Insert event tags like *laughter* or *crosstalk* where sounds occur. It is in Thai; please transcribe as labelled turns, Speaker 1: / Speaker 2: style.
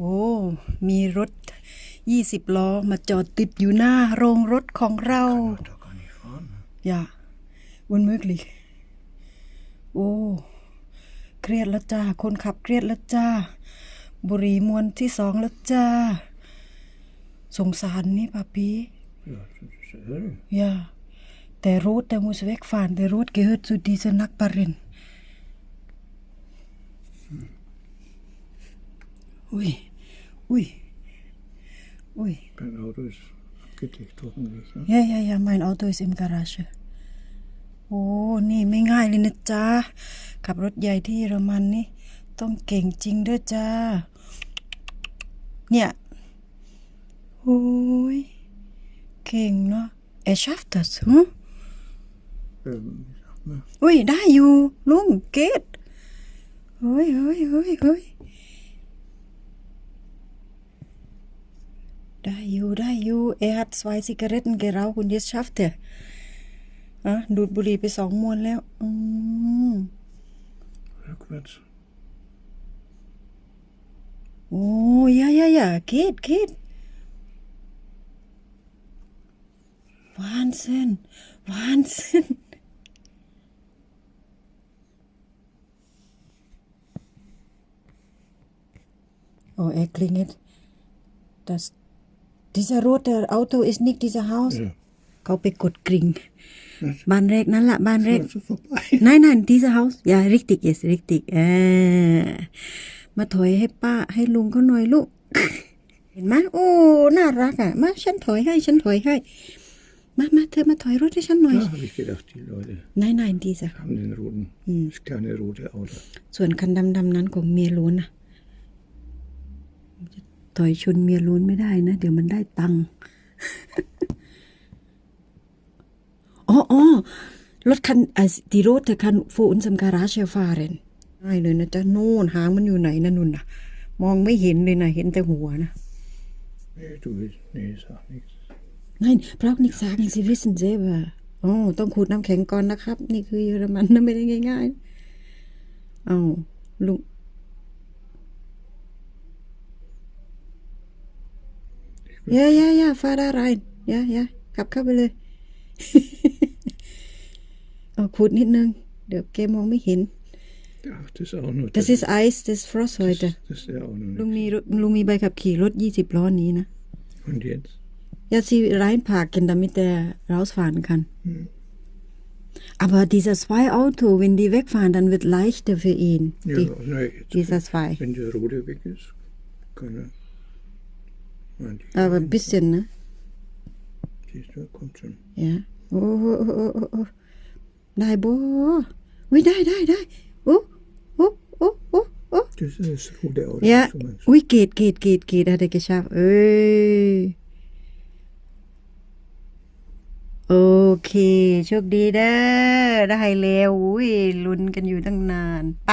Speaker 1: โอ้ มีรถยี่สิบล้อ มาจอดติดอยู่หน้าโรงรถของเรา อย่าว่นมือกลิโอ้เครียดแล้วจ้า คนขับเครียดแล้วจ้า บุรีมวนที่สองแล้วจ้าสงสารนี่ป้าปีอย่าแต่รถแต่มูสเวกฟานแต่รถเกิดสุดีสนักปรินอุ้ย Oei. Oei.
Speaker 2: Mijn auto is gedicht,
Speaker 1: hoffentlich. Ja? ja, ja, ja, mijn auto is in garage. โอ้นี่ไม่ง่ายเลยนะจ๊ะขับรถใหญ่ที่เยอรมันนี่ต้องเก่งจริงด้วยจ้าเนี่ยโอ้ยเก่งเนาะเอชัฟตัสฮึอุ้ยได้อยู่ลุงเกตเฮเฮ้ยเฮ้ยเฮ้ย Da Dayo, Dayo, er hat zwei Zigaretten geraucht und jetzt schafft er. Ja, ดูดบุหรี่ไปสองมวนแล้ว ah, อืม mm. Rückwärts. Oh, ja, ja, ja, geht, geht. Wahnsinn, Wahnsinn. Oh, er klingelt. Das dieser rote Auto ist nicht dieser Haus. Ja. เขาไปกดกริ่งบ้านแรกนั่นแหละบ้านแรกนั่นนั่น d ี e s e r h a อย่าริกติกย่าริกติกเออมาถอยให้ป้า ให้ลุงเขาหน่อยลูก เห็นไหมโอ้น่ารักอ่ะมาฉันถอยให้ฉันถอยให้ มามาเธอมาถอยรถให้ฉันหน่อยนั่นนั่น d ี e s e ส่วนคันดำๆนั้นของเมียล้วนน่ะต่อยชนเมียล้นไม่ได้นะ เดี๋ยวมันได้ตังค์อ๋ออรถคันอตีรถแต่คันฟูนสัมการาเชฟาเรนง่ายเลยนะจ๊ะโน่นหางมันอยู่ไหน นะนุ่นนะมองไม่เห็นเลยนะเห็นแต่หัวนะนั่นเพราะนิกซานิซิวิสันเซบะอ๋ต้องขูดน้ำแข็งก่อนนะครับ นี่คือเยอรมันนะไม่ได้ ง่าย ๆ เอาลุง Ja, ja, ja, fahr da rein. Ja, ja, ja, ขับเข้าไปเลย เอาขุดนิดนึงเดี๋ยวแกมองไม่เห็น *laughs* oh, Ach, das ist auch nur. Das, das ist Eis, das ist Frost heute. Das, ist ja auch noch. ลุงมีลุงมีใบขับขี่รถยี่สิบล้อนี้นะ Und jetzt? Ja, sie reinparken, damit er rausfahren kann. Hm. Aber dieser zwei Auto, wenn die wegfahren, dann wird leichter für ihn. Ja, die, na, jetzt, dieser zwei. Wenn der Ruder weg ist, kann er. Aber ein bisschen, ne? Siehst du, kommt schon. Ja. Oh, oh, oh, oh, oh. Nein, boah. Ui, nein, nein, nein. Oh, oh, oh, oh, oh. Das ist g u t d e r Ja. Ui, geht, geht, geht, geht, hat er geschafft. Öh. โอเคโชคดีเด้อได้แล้วอุ้ยลุ้นกันอยู่ตั้งนานไป